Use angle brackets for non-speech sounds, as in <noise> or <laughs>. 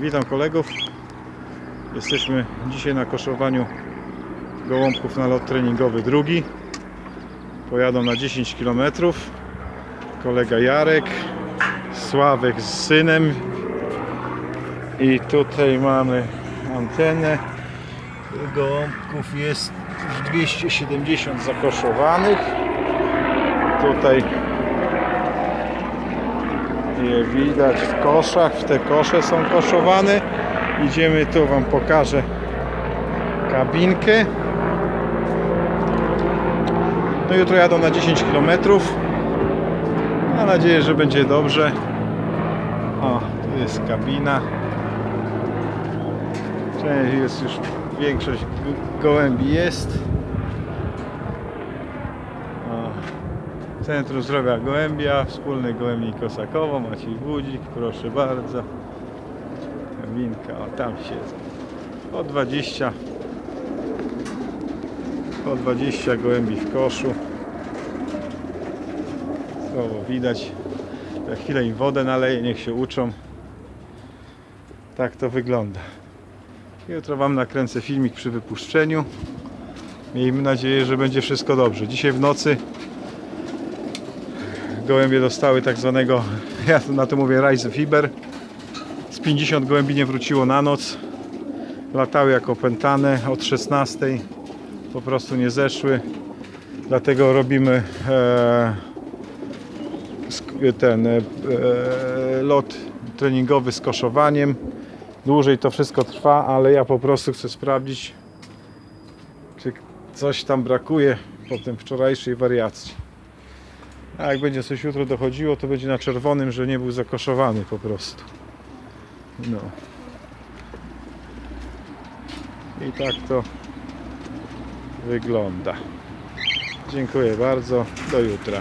Witam kolegów. Jesteśmy dzisiaj na koszowaniu gołąbków na lot treningowy drugi. Pojadą na 10 km. Kolega Jarek, Sławek z synem. I tutaj mamy antenę. Gołąbków jest już 270 zakoszowanych. Tutaj je widać w koszach, w te kosze są koszowane. Idziemy tu, Wam pokażę kabinkę. No jutro jadą na 10 km. Mam nadzieję, że będzie dobrze. O, tu jest kabina. Część jest już, większość go- gołębi jest. Centrum Zdrowia Gołębia, wspólny gołębnik Kosakowo, Maciej Budzik, proszę bardzo. Kabinka, o tam siedzą. O 20. O 20 gołębi w koszu. Słowo widać. Za chwilę im wodę naleję, niech się uczą. Tak to wygląda. Jutro Wam nakręcę filmik przy wypuszczeniu. Miejmy nadzieję, że będzie wszystko dobrze. Dzisiaj w nocy gołębie dostały tak zwanego, <laughs> ja na to mówię Rise Fiber. Z 50 gołębi nie wróciło na noc. Latały jak opętane od 16. Po prostu nie zeszły. Dlatego robimy e, ten e, e, lot treningowy z koszowaniem. Dłużej to wszystko trwa, ale ja po prostu chcę sprawdzić, czy coś tam brakuje po tym wczorajszej wariacji. A jak będzie coś jutro dochodziło, to będzie na czerwonym, że nie był zakoszowany po prostu. No. I tak to wygląda. Dziękuję bardzo. Do jutra.